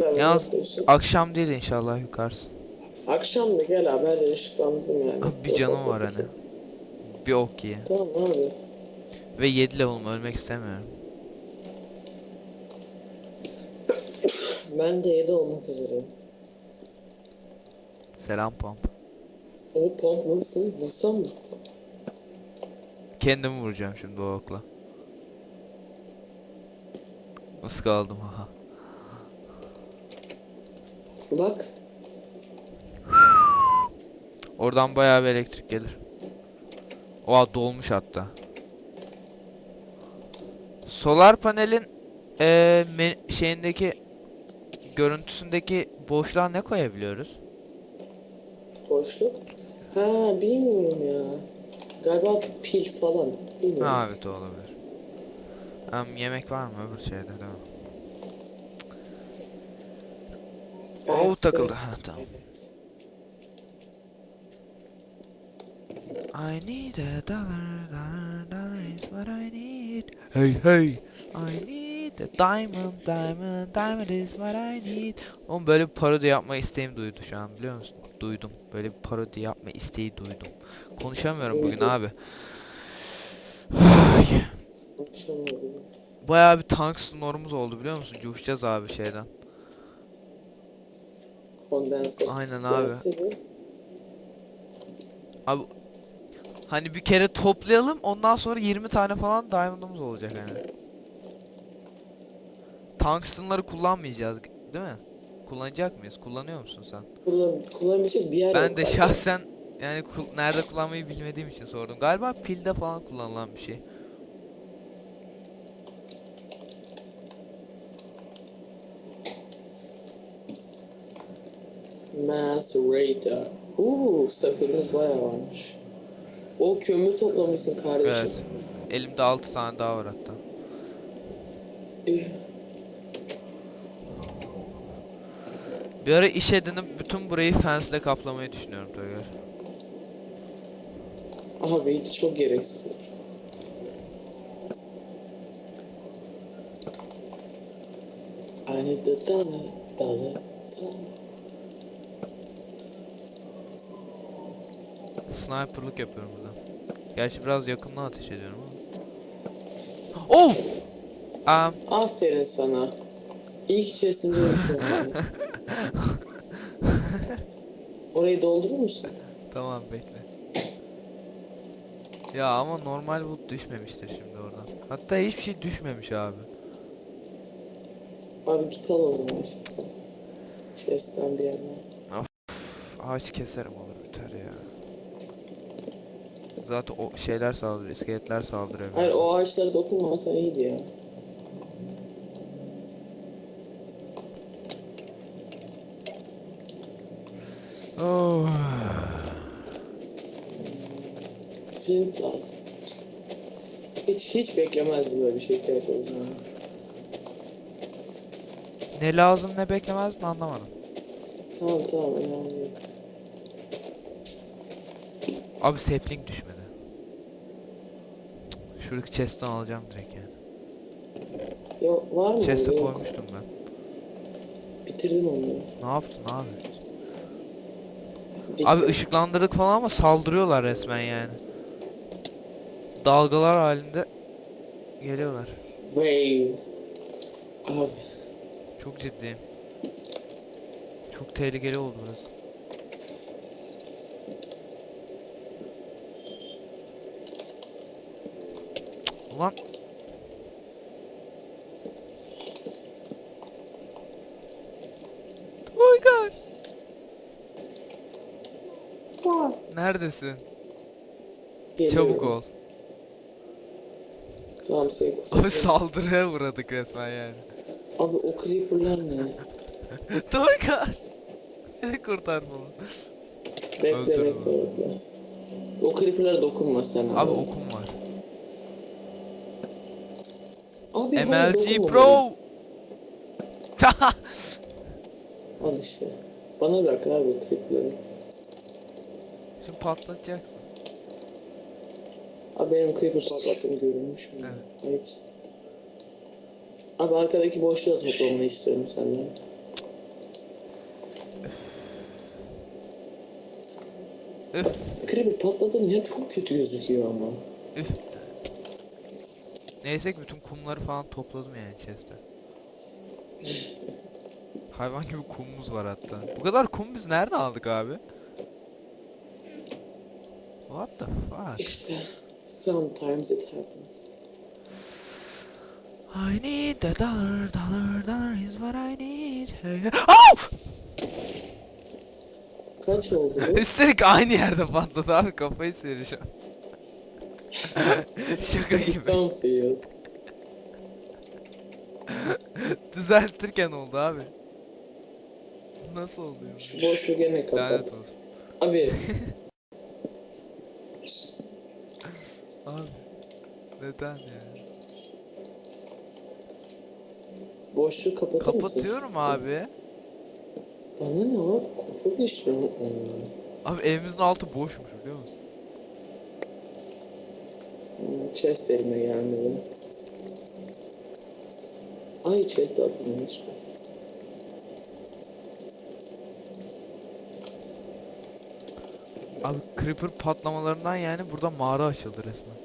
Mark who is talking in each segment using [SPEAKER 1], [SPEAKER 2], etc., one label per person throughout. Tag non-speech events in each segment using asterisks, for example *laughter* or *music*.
[SPEAKER 1] Ne
[SPEAKER 2] Yalnız akşam değil inşallah yukarısı.
[SPEAKER 1] Akşam da gel abi yeri ışıklandım yani.
[SPEAKER 2] Bir canım var hani. Bir ok ye.
[SPEAKER 1] Tamam abi.
[SPEAKER 2] Ve 7 level'ım ölmek istemiyorum.
[SPEAKER 1] Ben de 7 olmak üzereyim.
[SPEAKER 2] Selam pump.
[SPEAKER 1] O pomp nasıl? Vursam mı?
[SPEAKER 2] Kendimi vuracağım şimdi o okla. Nasıl kaldım ha?
[SPEAKER 1] Bak.
[SPEAKER 2] Oradan bayağı bir elektrik gelir. Oha dolmuş hatta. Solar panelin me- şeyindeki görüntüsündeki boşluğa ne koyabiliyoruz?
[SPEAKER 1] Boşluk. Ha bilmiyorum ya. Galiba pil falan. Bilmiyorum.
[SPEAKER 2] Ha evet olabilir. Hem yemek var mı öbür şeyde değil mi?
[SPEAKER 1] Evet,
[SPEAKER 2] Oo takıldı. Ha, tamam.
[SPEAKER 1] Evet.
[SPEAKER 2] I need a dollar, dollar, dollar is what I need. Hey hey. I need a diamond, diamond, diamond is what I need. Oğlum böyle bir parodi yapma isteğim duydu şu an biliyor musun? Duydum. Böyle bir parodi yapma isteği duydum. Konuşamıyorum bugün abi. Bayağı bir tank snorumuz oldu biliyor musun? Coşacağız abi şeyden.
[SPEAKER 1] Kondenser.
[SPEAKER 2] Aynen abi.
[SPEAKER 1] Bu?
[SPEAKER 2] Abi hani bir kere toplayalım ondan sonra 20 tane falan diamond'ımız olacak yani. Tungsten'ları kullanmayacağız değil mi? Kullanacak mıyız? Kullanıyor musun sen?
[SPEAKER 1] Kullan, kullanabilecek bir yer
[SPEAKER 2] Ben
[SPEAKER 1] yok
[SPEAKER 2] de
[SPEAKER 1] galiba.
[SPEAKER 2] şahsen yani nerede kullanmayı bilmediğim için sordum. Galiba pilde falan kullanılan bir şey.
[SPEAKER 1] Macerator. Uuu sefirimiz bayağı varmış. O kömür toplamışsın kardeşim.
[SPEAKER 2] Evet. Elimde 6 tane daha var hatta.
[SPEAKER 1] Eh,
[SPEAKER 2] Bir ara iş edinip bütün burayı fence'le kaplamayı düşünüyorum Toygar.
[SPEAKER 1] Abi hiç çok gereksiz. I need the dollar, dollar.
[SPEAKER 2] Sniper'lık yapıyorum burada. Gerçi biraz yakından ateş ediyorum ama. Oh! Um,
[SPEAKER 1] Aferin sana. İlk içerisinde yaşıyorum. *laughs* Orayı doldurur musun?
[SPEAKER 2] tamam bekle. Ya ama normal wood düşmemiştir şimdi oradan. Hatta hiçbir şey düşmemiş abi.
[SPEAKER 1] Abi git al o zaman işte. Chest'ten bir yerden.
[SPEAKER 2] Ağaç keserim ya. Zaten o şeyler saldırıyor, iskeletler saldırıyor.
[SPEAKER 1] Hayır o ağaçlara dokunmasan iyiydi ya.
[SPEAKER 2] Oh.
[SPEAKER 1] Flint lazım. Hiç hiç beklemezdim böyle bir şey ihtiyaç olacağını.
[SPEAKER 2] Ne lazım ne beklemezdin anlamadım.
[SPEAKER 1] Tamam tamam önemli değil.
[SPEAKER 2] Abi sapling düşmedi. Şuradaki chest'ten alacağım direkt yani.
[SPEAKER 1] Yok var mı?
[SPEAKER 2] Chest'e
[SPEAKER 1] Yok.
[SPEAKER 2] koymuştum ben.
[SPEAKER 1] Bitirdim onları.
[SPEAKER 2] Ne yaptın abi?
[SPEAKER 1] Diktim.
[SPEAKER 2] Abi ışıklandırdık falan ama saldırıyorlar resmen yani. Dalgalar halinde geliyorlar.
[SPEAKER 1] Wave. Abi.
[SPEAKER 2] Çok ciddiyim. Çok tehlikeli oldu burası. Oh my god. Neredesin?
[SPEAKER 1] Geliyorum.
[SPEAKER 2] Çabuk ol.
[SPEAKER 1] Tamam seni *laughs*
[SPEAKER 2] Abi saldırıya uğradık resmen yani.
[SPEAKER 1] Abi o creeper'lar ne?
[SPEAKER 2] God. Beni kurtar falan.
[SPEAKER 1] Bekle
[SPEAKER 2] Öldürme.
[SPEAKER 1] bekle bekle. O creeper'lara dokunma sen abi.
[SPEAKER 2] Abi
[SPEAKER 1] Al bir
[SPEAKER 2] MLG Pro. *laughs*
[SPEAKER 1] Al işte. Bana bırak abi klipleri.
[SPEAKER 2] Şimdi patlatacaksın.
[SPEAKER 1] Abi benim creeper patlattığım görünmüş mü?
[SPEAKER 2] Evet.
[SPEAKER 1] Ayıpsın. Abi arkadaki boşluğa toplamını istiyorum senden.
[SPEAKER 2] Üf.
[SPEAKER 1] Creeper patladığın yer çok kötü gözüküyor ama.
[SPEAKER 2] Üf. Neyse ki bütün kumları falan topladım yani chest'e. Hayvan gibi kumumuz var hatta. Bu kadar kum biz nereden aldık abi? What the fuck?
[SPEAKER 1] İşte sometimes it happens.
[SPEAKER 2] I need a dollar, dollar, dollar is what I need. Au!
[SPEAKER 1] Kaç oldu bu? *laughs*
[SPEAKER 2] Üstelik aynı yerde patladı abi kafayı sıyıracağım. *laughs* *laughs* Şaka gibi.
[SPEAKER 1] Dunfield. *laughs*
[SPEAKER 2] Düzeltirken oldu abi. Nasıl oluyor?
[SPEAKER 1] Şu boşluğu gene
[SPEAKER 2] Lanet
[SPEAKER 1] kapat.
[SPEAKER 2] olsun.
[SPEAKER 1] Abi *laughs*
[SPEAKER 2] Abi. Neden ya?
[SPEAKER 1] boşluğu kapatır mısın?
[SPEAKER 2] Kapatıyorum abi.
[SPEAKER 1] Bana ne? Kapat işte. Hmm.
[SPEAKER 2] Abi evimizin altı boşmuş biliyor musun?
[SPEAKER 1] Chest elime gelmedi. Ay chest atılmış.
[SPEAKER 2] Abi creeper patlamalarından yani burada mağara açıldı resmen.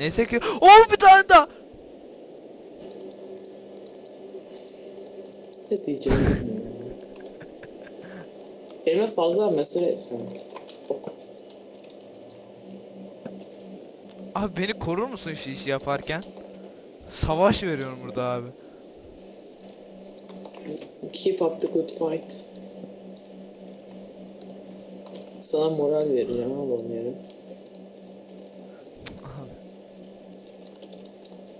[SPEAKER 2] Neyse ki Oh bir tane daha.
[SPEAKER 1] Ne diyeceğim bilmiyorum. Elime fazla mesele etmem.
[SPEAKER 2] Abi beni korur musun şu işi yaparken? Savaş veriyorum burada abi.
[SPEAKER 1] Keep up the good fight. Sana moral vereceğim yarın.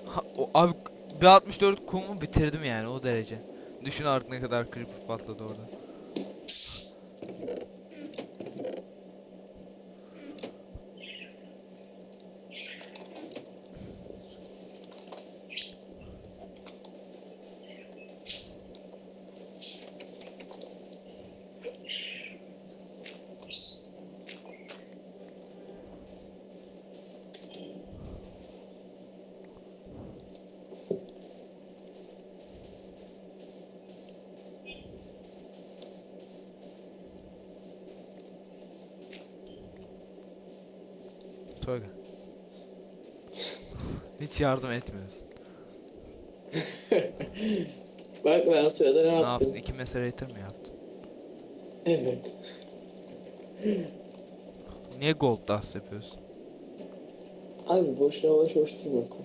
[SPEAKER 2] Ha, o, abi bir 64 kumu bitirdim yani o derece. Düşün artık ne kadar creeper patladı orada. Hiç yardım etmiyorsun. *laughs*
[SPEAKER 1] Bak ben o sırada ne
[SPEAKER 2] Ne
[SPEAKER 1] yaptım?
[SPEAKER 2] yaptın? İki meseletir mi yaptın?
[SPEAKER 1] Evet.
[SPEAKER 2] Niye gold dust yapıyorsun?
[SPEAKER 1] Abi boşuna boş boş durmasın.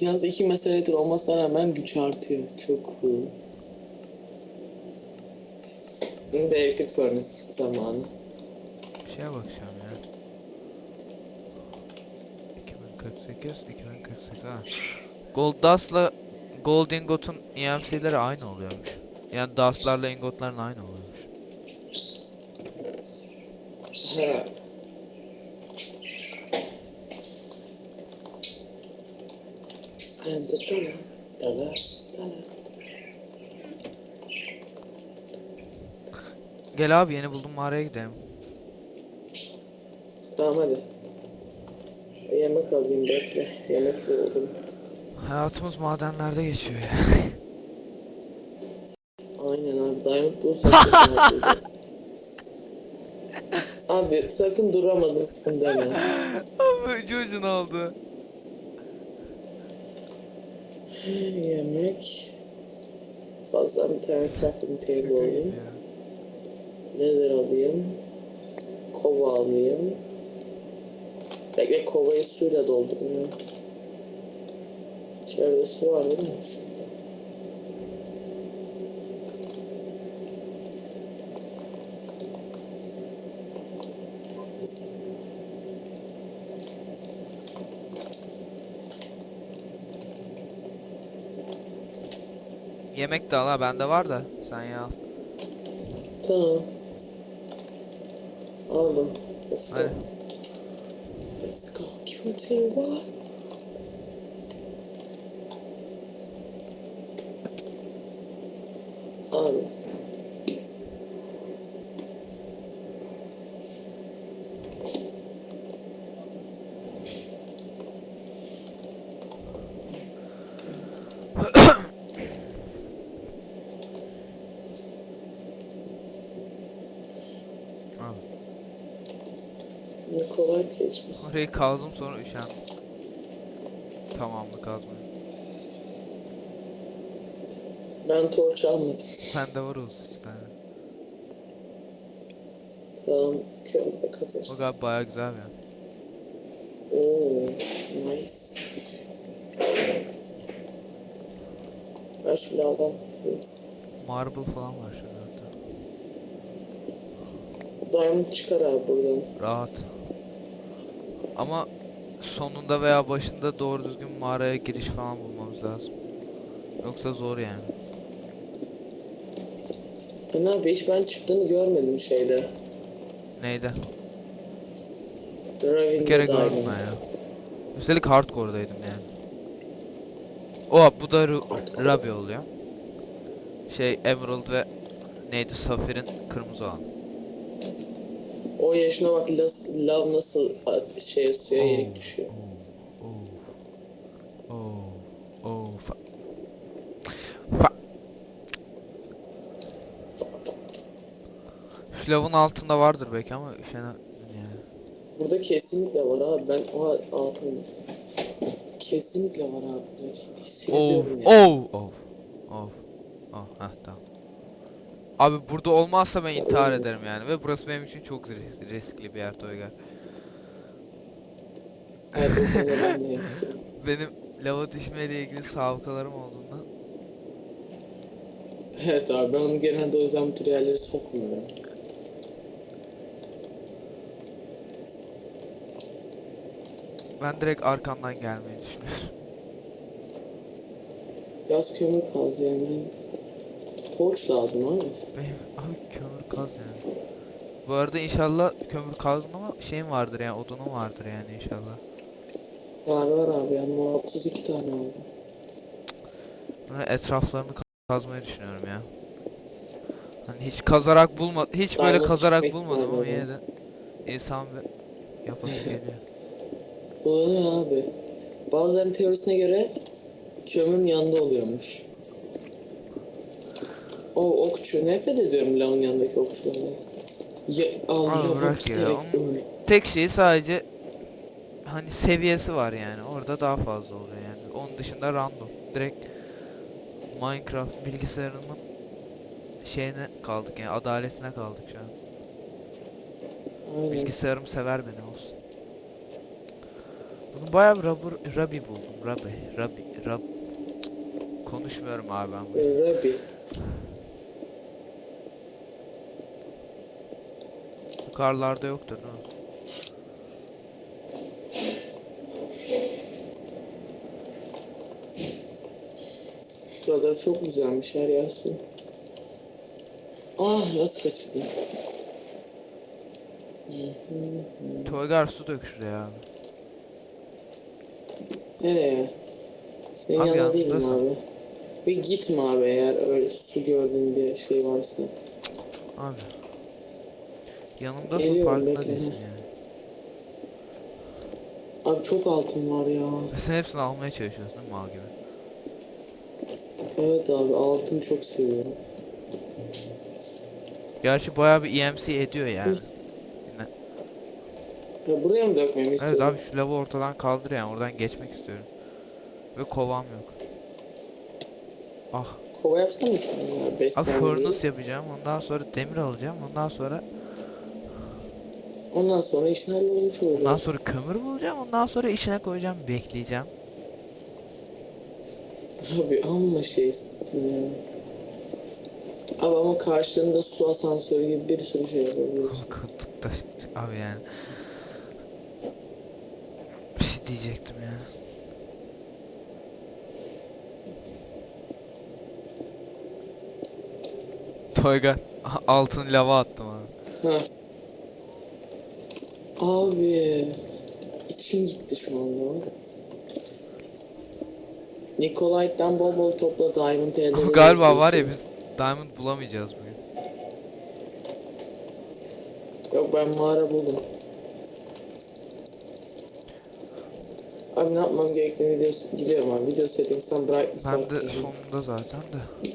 [SPEAKER 1] Yalnız iki meseledir olmasına rağmen güç artıyor. Çok cool. Şimdi elektrik furnace zamanı.
[SPEAKER 2] Bir şeye bakacağım ha. Gold Dust'la Gold Ingot'un EMC'leri aynı oluyormuş. Yani Dust'larla ingotların aynı oluyormuş. Gel abi yeni buldum mağaraya gidelim.
[SPEAKER 1] Tamam hadi. Yemek alayım bekle. Yemek buldum.
[SPEAKER 2] Hayatımız madenlerde geçiyor ya.
[SPEAKER 1] Aynen abi. Diamond bulursak. *laughs* Abi sakın duramadım deme.
[SPEAKER 2] Abi ucu ucuna oldu.
[SPEAKER 1] Yemek. Fazla bir tane crafting table alayım. Nether alayım. Kova alayım. Bekle kovayı suyla doldurayım. İçeride su var değil mi? Şurada.
[SPEAKER 2] Yemek de al ha bende var da sen ya al.
[SPEAKER 1] Tamam. Aldım.
[SPEAKER 2] Hadi.
[SPEAKER 1] into what? Geçmiş.
[SPEAKER 2] Orayı kazdım sonra üşendim. Tamamını kazmayı.
[SPEAKER 1] Ben torç almadım.
[SPEAKER 2] Bende var olsun işte.
[SPEAKER 1] Tamam kömürde kazarız.
[SPEAKER 2] O galiba bayağı güzel ya.
[SPEAKER 1] Oo, nice. Ben şu lavdan
[SPEAKER 2] Marble falan var şurada.
[SPEAKER 1] Diamond çıkar abi buradan.
[SPEAKER 2] Rahat. Ama sonunda veya başında doğru düzgün mağaraya giriş falan bulmamız lazım. Yoksa zor yani.
[SPEAKER 1] Ben abi hiç ben çıktığını görmedim şeyde.
[SPEAKER 2] Neydi?
[SPEAKER 1] Raven'de
[SPEAKER 2] Bir kere gördüm ben ya. Üstelik hardcore'daydım yani. O bu da Ru- Ruby oluyor. Şey Emerald ve neydi Safir'in kırmızı olan.
[SPEAKER 1] O yaşına bak las, lav nasıl şey suya
[SPEAKER 2] Oo,
[SPEAKER 1] yenik düşüyor.
[SPEAKER 2] Oo. Oo. Oo. Fa. Fa. Şu lavın altında vardır belki ama üşene yani.
[SPEAKER 1] Burada kesinlikle var abi. Ben o altın kesinlikle var abi. burada.
[SPEAKER 2] Oh,
[SPEAKER 1] Hissediyorum ya.
[SPEAKER 2] oh, oh, oh, oh, heh, tamam. Abi burada olmazsa ben intihar ederim yani ve burası benim için çok ris- riskli bir yer Toygar. *laughs* Benim lava düşmeyle ilgili sabıkalarım olduğundan
[SPEAKER 1] Evet abi ben onu genelde o yüzden bu tür yerlere sokmuyorum.
[SPEAKER 2] ben direkt arkandan gelmeyi düşünüyorum.
[SPEAKER 1] Biraz kömür kaz yani. Torç lazım abi.
[SPEAKER 2] Benim abi kömür kaz yani. Bu arada inşallah kömür kazdın ama şeyin vardır yani odunun vardır yani inşallah.
[SPEAKER 1] Var var abi yani 32 tane oldu.
[SPEAKER 2] Böyle etraflarını ka- kazmayı düşünüyorum ya. Hani hiç kazarak bulma hiç böyle
[SPEAKER 1] Diamond
[SPEAKER 2] kazarak bulmadım ama yine de insan bir yapası *laughs* geliyor.
[SPEAKER 1] Bulunuyor abi. Bazılarının teorisine göre kömürün yanında oluyormuş. O okçu. Nefret ediyorum lavın yanındaki okçulardan. Ya, al
[SPEAKER 2] bırak ya,
[SPEAKER 1] direkt öl.
[SPEAKER 2] Tek şey sadece hani seviyesi var yani. Orada daha fazla oluyor yani. Onun dışında random. Direkt Minecraft bilgisayarının şeyine kaldık yani adaletine kaldık şu an.
[SPEAKER 1] Aynen.
[SPEAKER 2] Bilgisayarım sever beni olsun. Bunu bayağı bir rubber, Ruby buldum. Ruby, Ruby, Rub. Konuşmuyorum abi ben bu.
[SPEAKER 1] Rabbi.
[SPEAKER 2] Yukarılarda yoktur değil mi?
[SPEAKER 1] Buralar çok güzelmiş her yer su. Ah nasıl kaçırdım.
[SPEAKER 2] Toygar su dök şuraya abi.
[SPEAKER 1] Nereye? Senin
[SPEAKER 2] Abi
[SPEAKER 1] yanında değilim
[SPEAKER 2] yanındasın.
[SPEAKER 1] abi. Bir gitme abi eğer öyle su gördüğün bir şey varsa.
[SPEAKER 2] Abi. Yanımdasın
[SPEAKER 1] Geliyorum,
[SPEAKER 2] farkında
[SPEAKER 1] bekle.
[SPEAKER 2] değilsin yani.
[SPEAKER 1] Abi çok altın var ya.
[SPEAKER 2] Ve Sen hepsini almaya çalışıyorsun değil mi mal gibi?
[SPEAKER 1] Evet abi altın çok seviyorum.
[SPEAKER 2] Gerçi bayağı bir EMC ediyor yani.
[SPEAKER 1] Biz-. Ya buraya mı dökmemi
[SPEAKER 2] Evet
[SPEAKER 1] istiyorsun?
[SPEAKER 2] abi şu lavı ortadan kaldır yani oradan geçmek istiyorum. Ve kovam yok. Ah.
[SPEAKER 1] Kova yapsana kendine ya. Beş
[SPEAKER 2] Abi
[SPEAKER 1] saniye.
[SPEAKER 2] furnace yapacağım ondan sonra demir alacağım ondan sonra
[SPEAKER 1] Ondan sonra işin hallolmuş olacak.
[SPEAKER 2] ondan sonra kömür bulacağım ondan sonra işine koyacağım bekleyeceğim.
[SPEAKER 1] Abi amma şey istedim ya. Abi ama karşılığında su asansörü gibi bir sürü şey yapabiliyorsun.
[SPEAKER 2] Kıtlıkta abi yani. Bir şey diyecektim yani. Toygar altın lava attım abi.
[SPEAKER 1] Ha. Abi içim gitti şu anda. Nikolite'den bol bol topla Diamond elde
[SPEAKER 2] galiba var ya biz diamond bulamayacağız bugün.
[SPEAKER 1] Yok ben mağara buldum. Abi ne yapmam gerektiğini video biliyorum abi. Video settings'ten brightness
[SPEAKER 2] Ben de sonunda zaten de.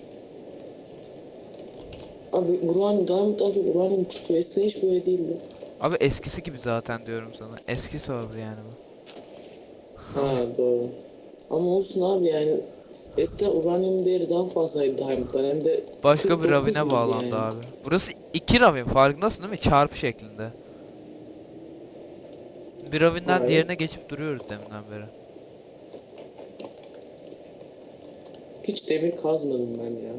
[SPEAKER 1] Abi uranyum, Diamond'dan çok uranyum çıkıyor. Eskiden hiç böyle değildi.
[SPEAKER 2] Abi eskisi gibi zaten diyorum sana. Eski server yani bu.
[SPEAKER 1] Ha doğru. Ama olsun abi yani eskiden uranyum değeri daha fazlaydı Diamond'dan hem de
[SPEAKER 2] Başka bir
[SPEAKER 1] 49
[SPEAKER 2] ravine bağlandı
[SPEAKER 1] yani?
[SPEAKER 2] abi. Burası iki ravin farkındasın değil mi? Çarpı şeklinde. Bir ravinden
[SPEAKER 1] Evet.
[SPEAKER 2] diğerine geçip duruyoruz deminden beri.
[SPEAKER 1] Hiç demir kazmadım ben ya.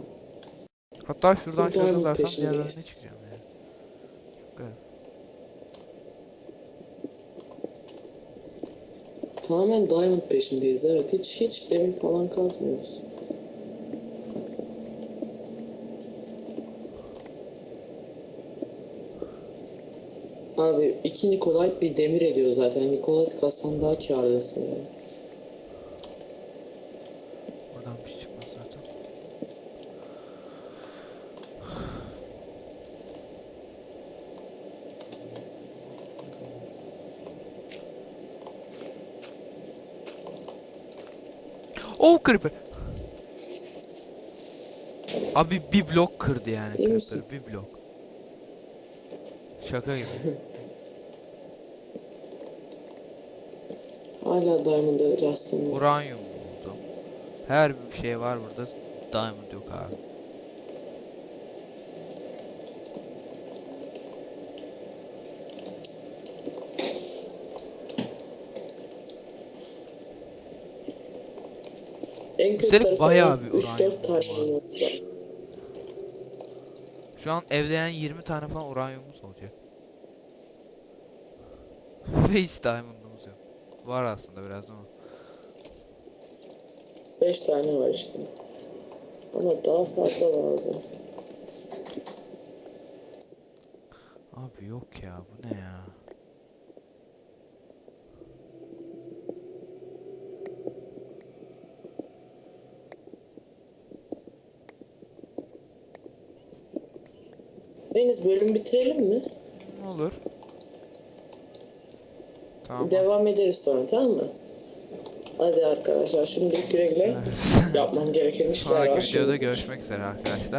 [SPEAKER 2] Hatta şuradan şöyle zarsam diğer ravine
[SPEAKER 1] peşindeyiz.
[SPEAKER 2] çıkıyorum ya. Çok garip.
[SPEAKER 1] Tamamen diamond peşindeyiz evet. Hiç hiç demir falan kazmıyoruz. Abi iki Nikolite bir demir ediyor zaten. Nikolite kazsan daha kârdasın yani.
[SPEAKER 2] Buradan bir şey çıkmaz zaten. Oh creeper. Abi bir blok kırdı yani
[SPEAKER 1] İyi
[SPEAKER 2] creeper bir blok. Şaka gibi. *laughs*
[SPEAKER 1] Hala diamond'a rastlamıyorum.
[SPEAKER 2] Uranyum buldum. Her bir şey var burada. Diamond yok abi.
[SPEAKER 1] En kötü
[SPEAKER 2] Üstelik
[SPEAKER 1] tarafı
[SPEAKER 2] bayağı bir
[SPEAKER 1] az 3-4
[SPEAKER 2] uranyum
[SPEAKER 1] tane
[SPEAKER 2] var. Şu an evleyen 20 tane falan uranyumumuz olacak. Ve *laughs* hiç diamond'umuz yok. Var aslında biraz ama.
[SPEAKER 1] 5 tane var işte. Ama daha fazla lazım.
[SPEAKER 2] Abi yok ya bu ne ya?
[SPEAKER 1] Deniz bölüm bitirelim mi?
[SPEAKER 2] Olur? Tamam.
[SPEAKER 1] Devam ederiz sonra tamam mı? Hadi arkadaşlar şimdi güle güle yapmam gereken işler
[SPEAKER 2] Sonraki
[SPEAKER 1] var.
[SPEAKER 2] videoda
[SPEAKER 1] şimdi.
[SPEAKER 2] görüşmek üzere arkadaşlar.